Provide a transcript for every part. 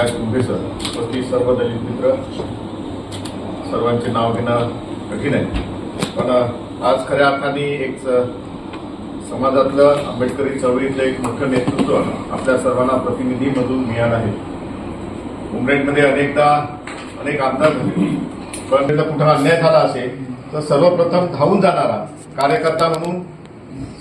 प्रकाश Kumbhe sir उपस्थित सर्व दलित मित्र सर्वांचे नाव घेणं कठीण आहे. पण आज खऱ्या अर्थाने एक समाजातलं आंबेडकरी चळवळीतलं एक मोठं नेतृत्व आपल्या सर्वांना प्रतिनिधीमधून मिळालं आहे. मुंबईमध्ये अनेकदा अनेक आमदार झाले. पण त्याचा कुठं अन्याय झाला असेल तर सर्वप्रथम धावून जाणारा कार्यकर्ता म्हणून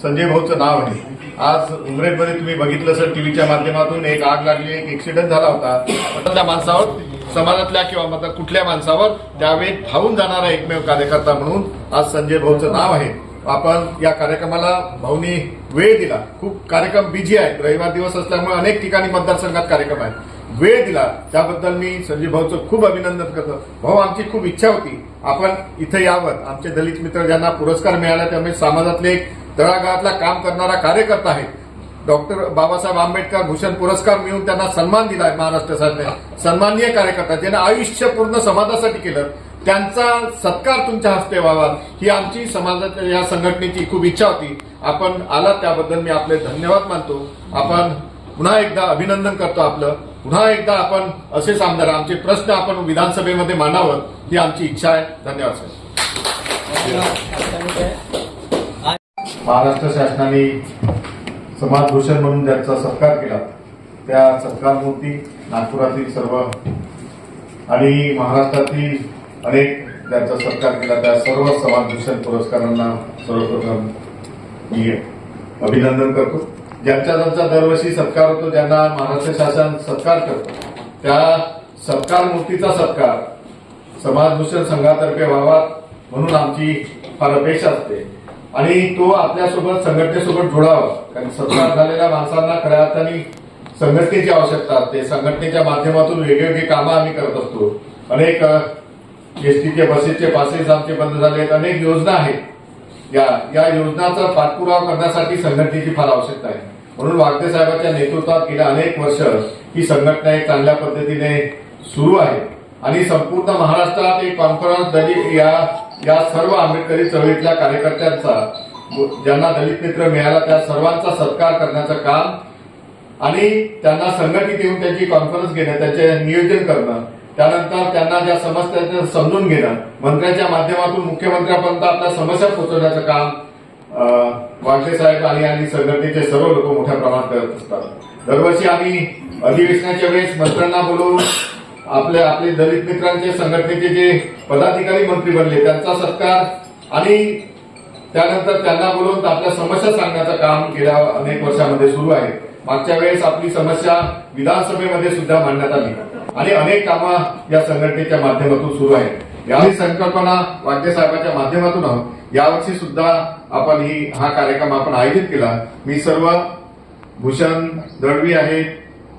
संजय भाऊचं नाव आहे. आज उमरेडमध्ये तुम्ही बघितलं सर टीव्हीच्या माध्यमातून एक आग लागली एक ऍक्सिडेंट झाला होता. पण त्या माणसावर समाजातल्या किंवा मग कुठल्या माणसावर त्यावेळी धावून जाणारा एकमेव कार्यकर्ता म्हणून आज संजय भाऊचं नाव आहे. आपण या कार्यक्रमाला भाऊनी वेळ दिला. खूप कार्यक्रम बिझी आहेत. रविवार दिवस असल्यामुळे अनेक ठिकाणी मतदारसंघात कार्यक्रम आहेत. वेळ दिला. त्याबद्दल मी संजय भाऊचं खूप अभिनंदन करतो. भाऊ आमची खूप इच्छा होती. आपण इथं यावं. आमचे दलित मित्र ज्यांना पुरस्कार मिळाला त्यामुळे समाजातले एक तळागाळातला काम करणारा कार्यकर्ता आहे. डॉक्टर बाबासाहेब आंबेडकर भूषण पुरस्कार मिळून त्यांना सन्मान दिलाय महाराष्ट्र सरकारने. सन्माननीय कार्यकर्ता ज्यांना आयुष्य पूर्ण समाजासाठी केलं त्यांचा सत्कार तुमच्या हस्ते व्हावा. ही आमची समाजाच्या या संघटनेची खूप इच्छा होती. आपण आलात त्याबद्दल मी आपले धन्यवाद मानतो. आपण पुन्हा एकदा अभिनंदन करतो आपलं. पुन्हा एकदा आपण असेच आमदार आमचे प्रश्न आपण विधानसभेमध्ये मांडावं ही आमची इच्छा आहे. धन्यवाद साहेब महाराष्ट्र शासनाने समाजभूषण म्हणून ज्यांचा सत्कार केला त्या सत्कारमूर्ती नागपुरातील सर्व आणि महाराष्ट्रातील अनेक ज्यांचा सत्कार केला त्या सर्व समाजभूषण पुरस्कारांना सर्वप्रथम मी अभिनंदन करतो. ज्यांचा ज्यांचा दरवर्षी सत्कार होतो ज्यांना महाराष्ट्र शासन सत्कार करतो त्या सत्कार मूर्तीचा सत्कार समाजभूषण संघातर्फे व्हावा म्हणून आमची फार अपेक्षा असते. आणि तो आपल्यासोबत संघटनेसोबत जोडावा. कारण सत्कार झालेल्या माणसांना खऱ्या अर्थाने संघटनेची आवश्यकता असते. संघटनेच्या माध्यमातून वेगवेगळी कामं आम्ही करत असतो. अनेक एसटीचे बसेसचे पासेस आमचे बंद झाले आहेत. अनेक योजना आहेत. या या योजनाचा पाठपुरावा करण्यासाठी संघटनेची फार आवश्यकता आहे. म्हणून वागदे साहेबांच्या नेतृत्वात गेल्या अनेक वर्ष ही संघटना एक चांगल्या पद्धतीने सुरू आहे. आणि संपूर्ण महाराष्ट्रात एक कॉन्फरन्स दलित या या सर्व आंबेडकरी चळवळीतल्या कार्यकर्त्यांचा ज्यांना दलित मित्र मिळाला त्या सर्वांचा सत्कार करण्याचं काम आणि त्यांना संघटित येऊन त्यांची कॉन्फरन्स घेणं त्याचे नियोजन करणं त्यानंतर त्यांना ज्या समस्या समजून घेणं मंत्र्यांच्या माध्यमातून मुख्यमंत्र्यापर्यंत आपल्या समस्या पोहोचवण्याचं काम अं, साहेब आणि आणि संघटनेचे सर्व लोक मोठ्या प्रमाणात करत असतात. दरवर्षी आम्ही अधिवेशनाच्या वेळेस मंत्र्यांना बोलवून आपले आपले दलित मित्रांचे संघटनेचे जे पदाधिकारी मंत्री बनले त्यांचा सत्कार आणि त्यानंतर त्यांना बोलून आपल्या समस्या सांगण्याचं काम गेल्या अनेक वर्षामध्ये सुरू आहे. मागच्या वेळेस आपली समस्या विधानसभेमध्ये सुद्धा मांडण्यात आली. आणि अनेक कामं या संघटनेच्या माध्यमातून सुरू आहेत. या संकल्पना वाद्य साहेबांच्या माध्यमातून आहोत. यावर्षी सुद्धा आपण ही हा कार्यक्रम आपण आयोजित केला. मी सर्व भूषण दळवी आहेत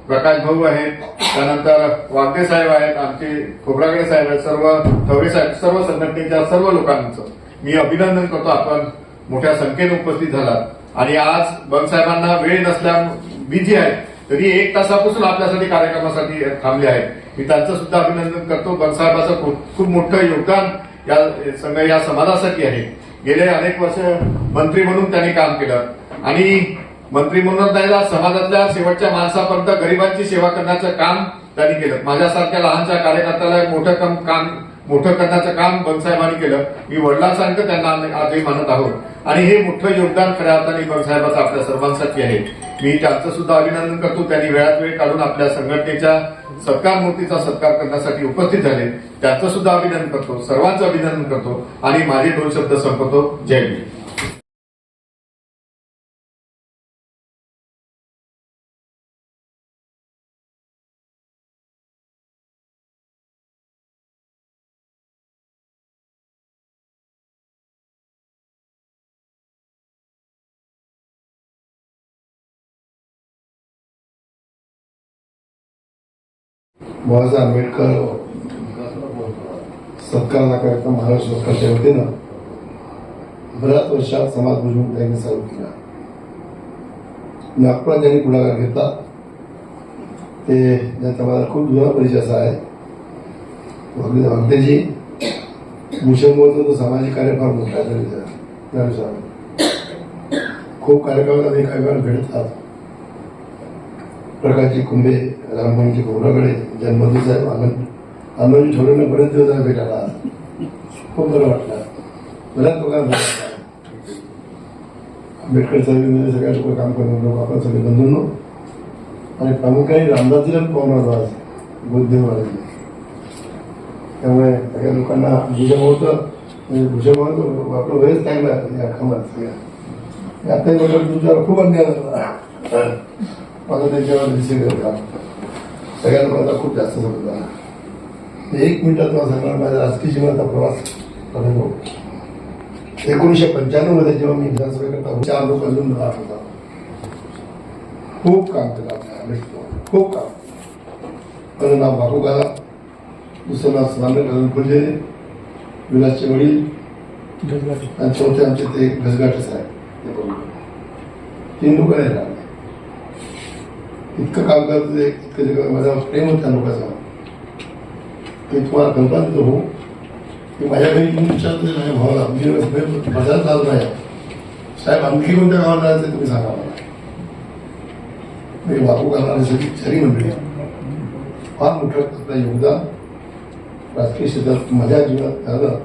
प्रकाश भाऊ आहेत त्यानंतर वागदे साहेब आहेत आमचे खोबरागडे साहेब आहेत सर्व थवरे साहेब सर्व संघटनेच्या सर्व लोकांचं मी अभिनंदन करतो. आपण मोठ्या संख्येने उपस्थित झालात. आणि आज बंगसाहेबांना वेळ नसल्या बिझी आहेत तरी एक तासापासून आपल्यासाठी कार्यक्रमासाठी थांबले आहेत मी त्यांचं सुद्धा अभिनंदन करतो. बंगसाहेबाचं खूप खूप मोठं योगदान या संघ या समाजासाठी आहे. गेले अनेक वर्ष मंत्री म्हणून त्यांनी काम केलं. आणि मंत्री म्हणून त्याला समाजातल्या शेवटच्या माणसापर्यंत गरिबांची सेवा करण्याचं काम त्यांनी केलं. माझ्यासारख्या लहानशा कार्यकर्त्याला मोठं काम काम मोठं करण्याचं काम बनसाहेबांनी केलं. मी वडिलांसारखं त्यांना आजही मानत आहोत. आणि हे मोठं योगदान खऱ्या अर्थाने बनसाहेबाचं आपल्या सर्वांसाठी आहे. मी त्यांचं सुद्धा अभिनंदन करतो. त्यांनी वेळात वेळ काढून आपल्या संघटनेच्या सत्कार मूर्तीचा सत्कार करण्यासाठी उपस्थित झाले. त्याचं सुद्धा अभिनंदन करतो. सर्वांचं अभिनंदन करतो. आणि माझे दोन शब्द संपवतो जय भीम. बाबासाहेब आंबेडकर सत्काराकरिता महाराष्ट्र सरकारच्या वतीनं बऱ्याच वर्षात समाज भुजवून त्यांनी चालू केला. नागपुरात ज्यांनी पुढाकार घेतला ते ज्यांचा मला खूप जुना परिचय असा आहे वागले वागदेजी भूषणमोहनचं तो सामाजिक कार्य फार मोठा आहे खूप कार्यक्रमात अनेक कार्यक्रम घडतात प्रकाशजी कुंभे रामभाऊजी गोरागडे जन्मदिवस साहेब आनंद आनंद ठेवलेलं बरेच दिवस आहे भेटायला खूप बरं वाटलं. बऱ्याच लोकांना बरं आंबेडकर साहेब सगळ्या लोक काम करून आपण सगळे बंधूंनो. आणि प्रामुख्याने रामदासजीला पण पाहून आलो आज बुद्धदेव महाराज त्यामुळे सगळ्या लोकांना भुजभाऊ म्हणजे भुजभाऊ आपलं वयच चांगलं या कामात. सगळ्या आताही म्हटलं तुमच्यावर खूप अन्याय झाला. माझं त्याच्यावर रिसिव्ह काम सगळ्या लोकांचा खूप जास्त समज झाला. मी एक मिनिटात मला सांगणार माझ्या राजकीय जीवनाचा प्रवास अनुभव एकोणीसशे पंच्याण्णवमध्ये जेव्हा मी विधानसभेकरता चार लोक अजून राहत होता. खूप काम केलं खूप काम. माझं नाव बापू गाला दुसरं नाव कदम फुले विलासचे वडील आणि चौथे आमचे ते घसगाटच आहे ते तीन लोक नाही राहिले इतकं काम करत होते इतकं जे माझ्या प्रेम होतं त्या लोकांचं. ते तुम्हाला कल्पना देतो हो, की माझ्या घरी येऊन विचारतो नाही भावाला. मी बाजारात आलो नाही. साहेब, आणखी कोणत्या गावाला जायचं तुम्ही सांगा मला. मी बापू करणारी सगळी खरी मंडळी. फार मोठं आपलं योगदान राजकीय क्षेत्रात माझ्या जीवनात झालं.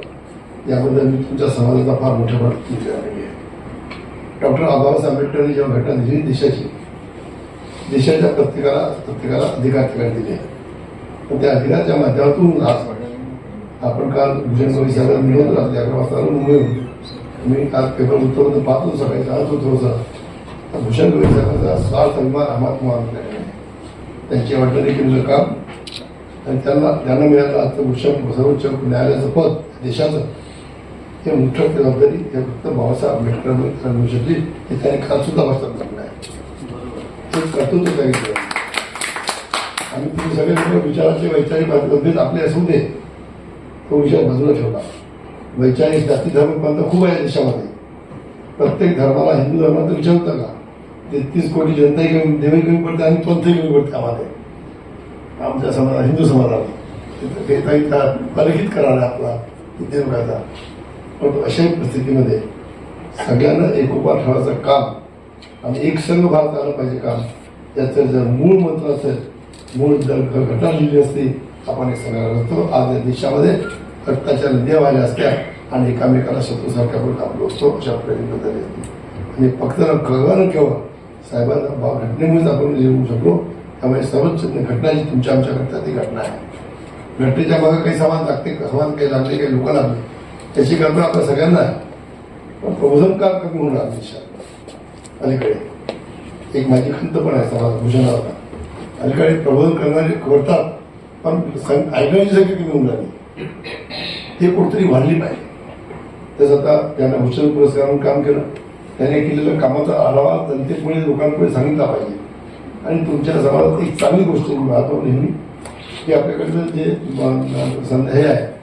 याबद्दल मी तुमच्या समाजाचा फार मोठा भाग तुमच्या आहे. डॉक्टर बाबासाहेब आंबेडकरांनी जेव्हा घटना दिली, देशाची देशाच्या प्रत्येकाला प्रत्येकाला अधिकार ठिकाणी दिले. पण त्या अधिकाराच्या माध्यमातून आज आपण काल भूषण कवी साहेब मिळवत अकरा वाजता मिळून मी काल पेपर उत्तर पाहतो. सकाळी आज होतो थोडंसं भूषण कवी साहेबांचा स्वार्थ अभिमान आम्हाला तुम्हाला त्यांचे वाटणारे केलेलं काम आणि त्यांना त्यांना मिळालं आजचं भूषण सर्वोच्च न्यायालयाचं पद देशाचं. हे मुख्य जबाबदारी हे फक्त बाबासाहेब आंबेडकर मिळू शकली. हे त्याने काल सुद्धा वाचतात खूप आहे ते कर्तृत्व सांगितलं आणि तुम्ही सगळे लोक विचाराचे वैचारिक मतभेद आपले असू दे तो विषय बाजूला ठेवला. वैचारिक जाती धर्म खूप आहे देशामध्ये. प्रत्येक धर्माला हिंदू धर्मात विचारतं का? तेहतीस कोटी जनताही कमी देवी कमी पडते आणि पंथही कमी पडते आम्हाला. आमच्या समाजा हिंदू समाजाला. तिथं करायला आपला देवकाचा पण अशाही परिस्थितीमध्ये सगळ्यांना एकोपा ठेवायचं काम आणि एक संघ भारत आला पाहिजे का? त्याचं जर मूळ मंत्र असेल मूळ जर घटना लिहिली असती आपण एक संघाला असतो आज या देशामध्ये रक्ताच्या नद्या व्हायला असत्या आणि एकामेकाला शत्रूसारख्या आपण कापलो असतो अशा प्रयत्न झाले असते आणि फक्त कळवानं केवळ साहेबांना बा घटनेमुळेच आपण लिहू शकलो त्यामुळे सर्वोच्च घटना जी तुमच्या आमच्याकडच्या ती घटना आहे. घटनेच्या मागे काही समाज लागते समाज काही लागले काही लोक लागले त्याची कल्पना आपल्या सगळ्यांना आहे. पण प्रबोधनकार कमी होणार देशात. अलीकडे. एक माझी खंत पण आहे समाज भूषणाला अलीकडे प्रबोधन करणारे करतात पण सं- ऐकण्याची संख्या कमी होऊन राहिली हे कुठेतरी वाढली पाहिजे. तसं आता त्यांना भूषण पुरस्कारानं काम केलं. त्याने केलेल्या कामाचा आढावा जनतेपुढे लोकांपुढे सांगितला पाहिजे. आणि तुमच्या समाजात एक चांगली गोष्ट मी पाहतो नेहमी. की आपल्याकडचं जे संध्या हे आहे.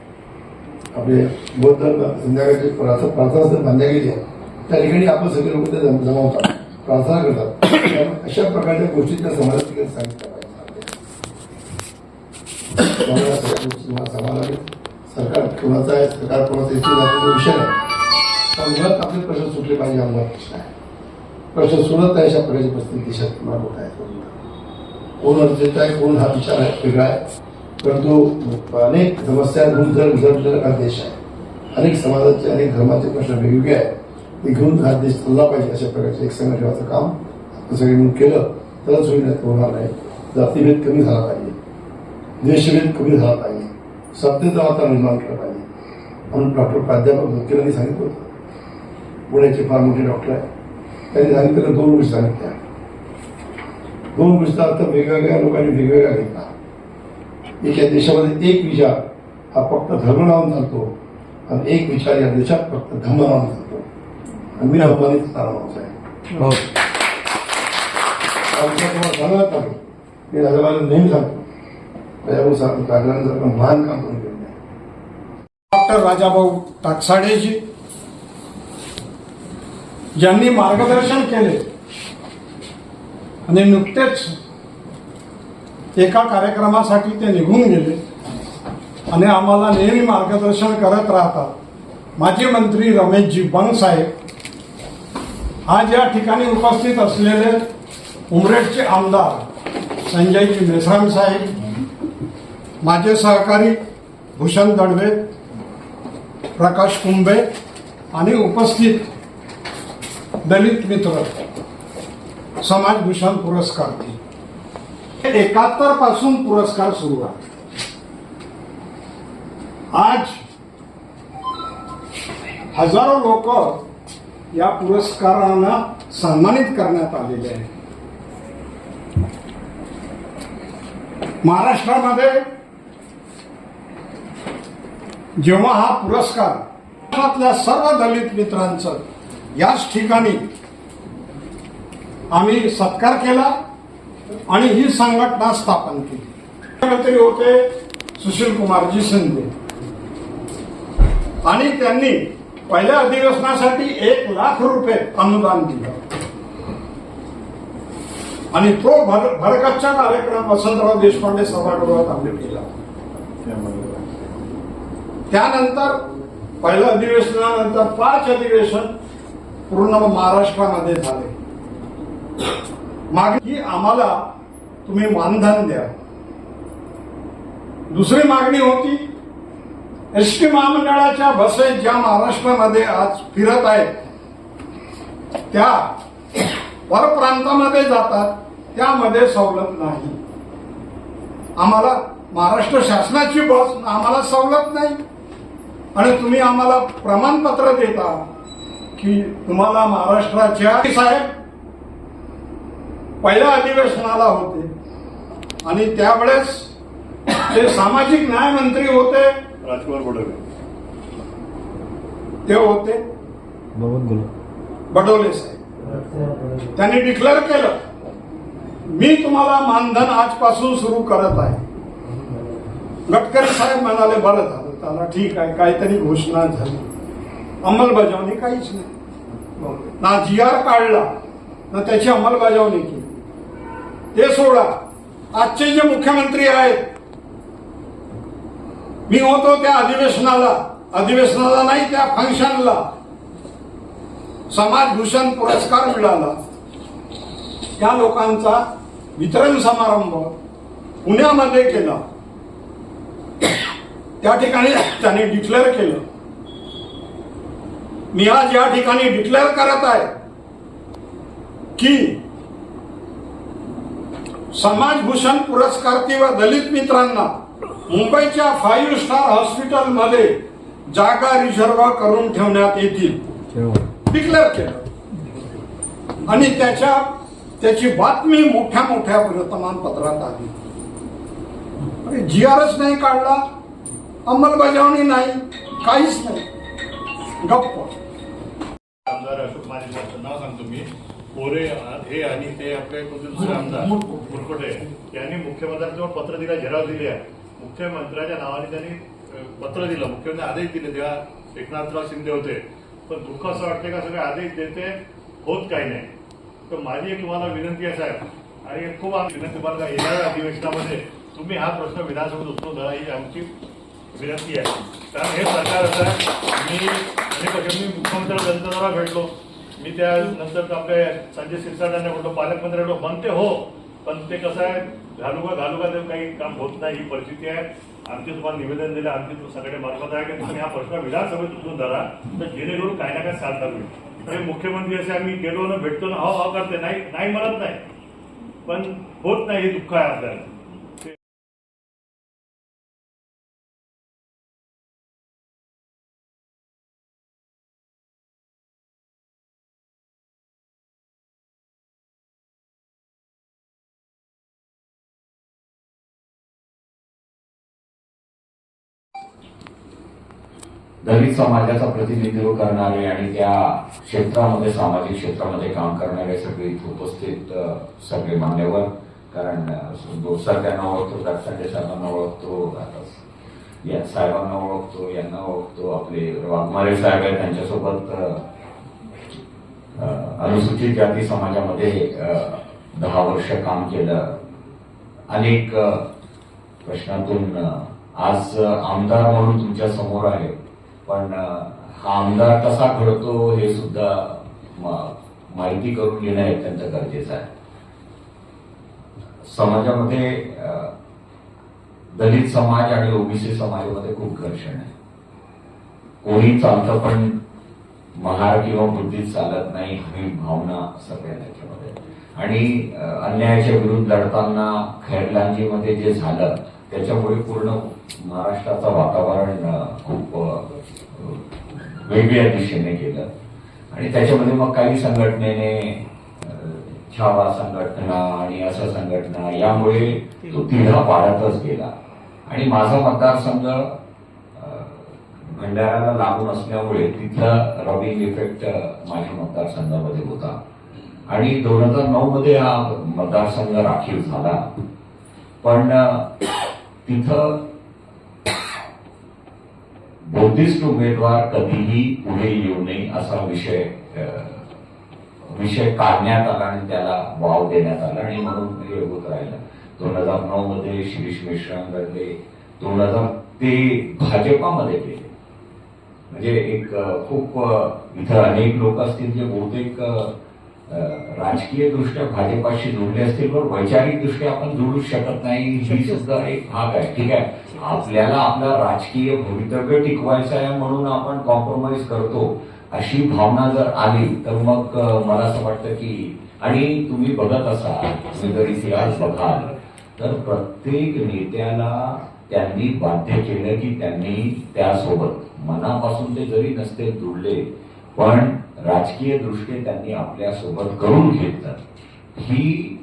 आपले बौद्ध संध्याकाळचे प्रार्थना प्रार्थना स्थळ बांधल्या गेली आहे. त्या ठिकाणी आपण सगळे लोक ते जम- जमावतात प्रार्थना करतात. त्यामुळे अशा प्रकारच्या गोष्टी त्या समाजात तिकडे सांगितल्या पाहिजे त्यामुळे सरकार कोणाचं आहे सरकार कोणाचं येथे विषय नाही. पण मुळात आपले प्रश्न सुटले पाहिजे हा मुळात प्रश्न आहे. प्रश्न सुटत नाही अशा प्रकारची परिस्थिती देशात निर्माण होत आहे. कोण अडचणीत आहे कोण हा विचार आहे वेगळा आहे. परंतु अनेक समस्या घेऊन जर उजळलेला देश आहे. अनेक समाजाचे अनेक धर्माचे प्रश्न वेगवेगळे आहेत. ते घेऊन हा देश चालला पाहिजे अशा प्रकारचे एक संघ काम आपण सगळे केलं तरच होईल होणार नाही. जातीभेद कमी झाला पाहिजे. देशभेद कमी झाला पाहिजे. सत्यता वातावरण निर्माण केलं पाहिजे. म्हणून डॉक्टर प्राध्यापक वकिलांनी सांगितलं होतं. पुण्याचे फार मोठे डॉक्टर आहे त्यांनी सांगितलं दोन गोष्टी सांगितल्या. दोन गोष्टी अर्थ वेगवेगळ्या लोकांनी वेगवेगळा घेतला एक या देशामध्ये एक विचार हा फक्त धर्म लावून चालतो. आणि एक विचार या देशात फक्त धर्म लावून चालतो. आहे हो हा तुम्हाला सांगत नाही मी राजाबाला नेहमी सांगतो त्याच्यामुळे सांगतो राजाने महान काम करून केलं आहे डॉक्टर राजाभाऊ टाकसाडेजी ज्यांनी मार्गदर्शन केले आणि नुकतेच एका कार्यक्रमासाठी ते निघून गेले आणि आम्हाला नेहमी मार्गदर्शन करत राहतात माजी मंत्री रमेशजी बंग साहेब आज या ठिकाणी उपस्थित असलेले उमरेडचे आमदार संजयजी मेश्राम साहेब माझे सहकारी भूषण दडवे प्रकाश कुंभे आणि उपस्थित दलित मित्र समाजभूषण पुरस्कार. एकाहत्तरपासून पुरस्कार सुरू आहे. आज हजारो लोक या पुरस्कारांना सन्मानित करण्यात आलेले आहे. महाराष्ट्रामध्ये जेव्हा हा पुरस्कार महाराष्ट्रातल्या सर्व दलित मित्रांचं याच ठिकाणी आम्ही सत्कार केला आणि ही संघटना स्थापन केली. मुख्यमंत्री होते सुशील कुमारजी शिंदे. आणि त्यांनी पहिल्या अधिवेशनासाठी एक लाख रुपये अनुदान दिलं. आणि तो भर भरगच्चा कार्यक्रम वसंतराव देशपांडे सभागृहात आम्ही केला. त्यानंतर पहिल्या अधिवेशनानंतर पाच अधिवेशन पूर्ण महाराष्ट्रामध्ये झाले. मागणी आम्हाला तुम्ही मानधन द्या. दुसरी मागणी होती एस टी महामंडळाच्या बसेस ज्या महाराष्ट्रामध्ये आज फिरत आहेत त्या परप्रांतामध्ये जातात त्यामध्ये सवलत नाही. आम्हाला महाराष्ट्र शासनाची बस आम्हाला सवलत नाही. आणि तुम्ही आम्हाला प्रमाणपत्र देता की तुम्हाला महाराष्ट्राच्या साहेब पहिल्या अधिवेशनाला होते. आणि त्यावेळेस ते सामाजिक न्याय मंत्री होते. राजकुमार बडोले ते होते. बडोले साहेब. त्यांनी डिक्लेअर केलं. मी तुम्हाला मानधन आजपासून सुरू करत आहे. गडकरी साहेब म्हणाले बरं झालं त्याला ठीक आहे काहीतरी घोषणा झाली. अंमलबजावणी काहीच नाही. ना जी आर काढला ना त्याची अंमलबजावणी केली. ते सोडा. आजचे जे मुख्यमंत्री आहेत मी होतो त्या अधिवेशनाला. अधिवेशनाला नाही त्या फंक्शनला. समाजभूषण पुरस्कार मिळाला. त्या लोकांचा वितरण समारंभ पुण्यामध्ये केला. त्या ठिकाणी त्यांनी डिक्लेअर केलं. मी आज या ठिकाणी डिक्लेअर करत आहे की समाजभूषण पुरस्कार किंवा दलित मित्रांना मुंबईच्या फाईव्ह स्टार हॉस्पिटलमध्ये जागा रिझर्व करून ठेवण्यात येतील. डिक्लेअर केलं. आणि त्याच्या त्याची बातमी मोठ्या मोठ्या वर्तमानपत्रात आली. अरे जी आरच नाही काढला अंमलबजावणी नाही काहीच नाही. गप्प आमदार अशोक माझे नाव सांगतो मी. कोरे हे आणि ते आपले दुसरे आमदार? मुरकुटे. यांनी मुख्यमंत्र्यांजवळ पत्र दिलं झेराव दिली आहे. मुख्यमंत्र्याच्या नावाने त्यांनी पत्र दिलं. मुख्यमंत्री आदेश दिले तेव्हा एकनाथराव शिंदे होते. पण दुःख असं वाटते का सगळे आदेश देते होत काही नाही. तर माझी एक तुम्हाला विनंती आहे साहेब आणि खूप विनंती तुम्हाला का येणाऱ्या अधिवेशनामध्ये तुम्ही हा प्रश्न विधानसभेत उचलून धरा ही आमची विनंती आहे. कारण हे सरकार असं आहे मी अनेक मी मुख्यमंत्री जनतेला भेटलो. मी त्यानंतर आपले संजय शिरसाटांना भेटलो पालकमंत्र्यांना म्हणते हो पण ते कसं आहे घालुका घालुका घालू ते काही काम होत नाही ही परिस्थिती आहे. आमचे तुम्हाला निवेदन दिलं आमची तुम्ही सगळे मार्फत आहे की तुम्ही हा प्रश्न विधानसभेत उचलून धरा. तर जेणेकरून काही ना काही साथ लागेल हे मुख्यमंत्री असे आम्ही गेलो ना भेटतो ना हाव हो करते नाही नाही म्हणत नाही. पण होत नाही हे दुःख आहे आपल्याला. दलित समाजाचा प्रतिनिधित्व करणारे आणि त्या क्षेत्रामध्ये सामाजिक क्षेत्रामध्ये काम करणारे सगळे उपस्थित सगळे मान्यवर. कारण दोसर त्यांना ओळखतो दाक्षांडे साहेबांना ओळखतो आता या साहेबांना ओळखतो यांना ओळखतो आपले वाघमारे साहेब आहेत त्यांच्यासोबत अनुसूचित जाती समाजामध्ये दहा वर्ष काम केलं. अनेक प्रश्नातून आज आमदार म्हणून तुमच्यासमोर आहे. पण हा आमदार कसा घडतो हे सुद्धा माहिती करून घेणं अत्यंत गरजेचं आहे. समाजामध्ये दलित समाज आणि ओबीसी समाजामध्ये खूप घर्षण आहे. कोणी चालतं पण महार किंवा बुद्धीत चालत नाही ही भावना सगळ्या त्याच्यामध्ये आणि अन्यायाच्या विरुद्ध लढताना खैरलांजीमध्ये जे झालं त्याच्यामुळे पूर्ण महाराष्ट्राचं वातावरण खूप वेगळ्या दिशेने गेलं. आणि त्याच्यामध्ये मग काही संघटनेने छावा संघटना आणि असं संघटना यामुळे तो तिढा वाढतच गेला. आणि माझा मतदारसंघ अ, भंडाऱ्याला लागून असल्यामुळे तिथला रॉबिंग इफेक्ट माझ्या मतदारसंघामध्ये होता. आणि दोन हजार नऊ मध्ये हा मतदारसंघ राखीव झाला. पण तिथं बौद्धिस्ट उमेदवार कधीही पुढे येऊ नये असा विषय विषय काढण्यात आला आणि त्याला वाव देण्यात आला. आणि म्हणून हे होत राहिलं. दोन हजार नऊ मध्ये शिरीष मिश्रा दोन हजार ते भाजपामध्ये गेले. म्हणजे एक खूप इथं अनेक लोक असतील जे बहुतेक राजकीय दृष्ट्या भाजपाशी जोडले असतील पण वैचारिक दृष्ट्या आपण जोडू शकत नाही. ही सुद्धा एक भाग आहे. ठीक आहे? आपल्याला आपला राजकीय भवितव्य टिकवायचं आहे म्हणून आपण कॉम्प्रोमाइज करतो अशी भावना जर आली तर मग मला असं वाटतं की आणि तुम्ही बघत असाल जर इतिहास बघाल तर प्रत्येक नेत्याला त्यांनी बाध्य केलं की त्यांनी त्यासोबत. मनापासून ते जरी नसते जुळले पण राजकीय दृष्टी त्यांनी आपल्यासोबत करून घेतलं. ही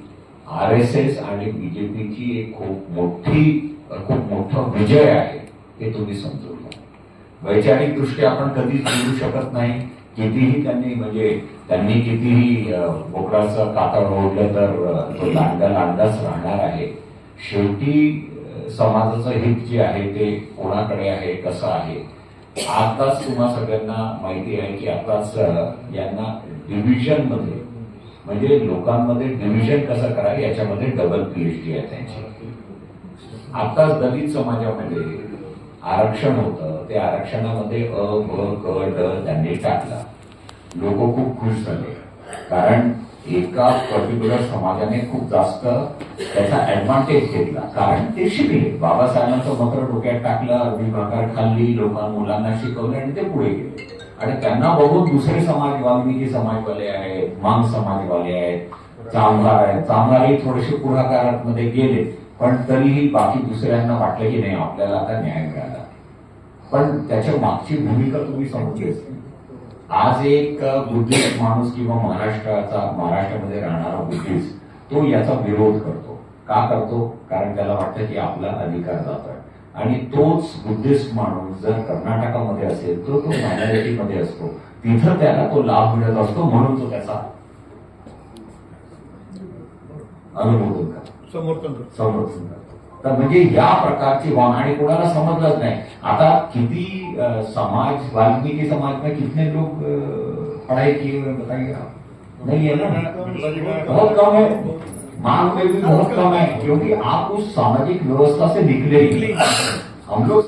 आर एस एस आणि बीजेपीची एक खूप मोठी खूप मोठा विजय आहे हे तुम्ही समजून घ्या वैचारिक दृष्ट्या आपण कधीच बोलू शकत नाही. कितीही त्यांनी म्हणजे त्यांनी कितीही बोकडाचं कातळ ओढलं तर तो लांडा लांडाच राहणार आहे. शेवटी समाजाचं हित जे आहे ते कोणाकडे आहे कसं आहे? आताच तुम्हा सगळ्यांना माहिती आहे की आताच यांना डिव्हिजनमध्ये म्हणजे लोकांमध्ये डिव्हिजन कसं करावे याच्यामध्ये डबल पीएचडी आहे त्यांची. आताच दलित समाजामध्ये आरक्षण होतं. ते आरक्षणामध्ये अ ब क ड त्यांनी टाकला. लोक खूप खुश झाले. कारण एका पर्टिक्युलर समाजाने खूप जास्त त्याचा ऍडव्हान्टेज घेतला. कारण ते शिकले. बाबासाहेबांचं मंत्र डोक्यात टाकलं अरबी भाकर खाल्ली लोकांना मुलांना शिकवले आणि ते पुढे गेले. आणि त्यांना बघून दुसरे समाज वाल्मिकी समाजवाले आहेत मांग समाजवाले आहेत चांभार आहेत. चांभारही थोडेसे पुढाकारात मध्ये गेले. पण तरीही बाकी दुसऱ्यांना वाटलं की नाही आपल्याला आता न्याय मिळाला. पण त्याच्या मागची भूमिका तुम्ही समजली असते आज एक बुद्धिस्ट माणूस किंवा महाराष्ट्राचा महाराष्ट्रामध्ये राहणारा बुद्धिस्ट तो याचा विरोध करतो. का करतो? कारण त्याला वाटतं की आपला अधिकार जातोय. आणि तोच बुद्धिस्ट माणूस जर कर्नाटकामध्ये असेल तर तो मायनॉरिटीमध्ये असतो. तिथं त्याला तो लाभ मिळत असतो म्हणून तो त्याचा अनुमोदन समर्थन समर्थन तर म्हणजे या प्रकारची वाण आणि कोणाला समजलंच नाही. आता किती समाज वाल्मिकी समाज में कितने लोग पढ़ाई किए हुए बताइए आप? नहीं है ना? बहुत कम है। मांग में भी बहुत कम है क्योंकि आप उस सामाजिक व्यवस्था से निकले हम लोग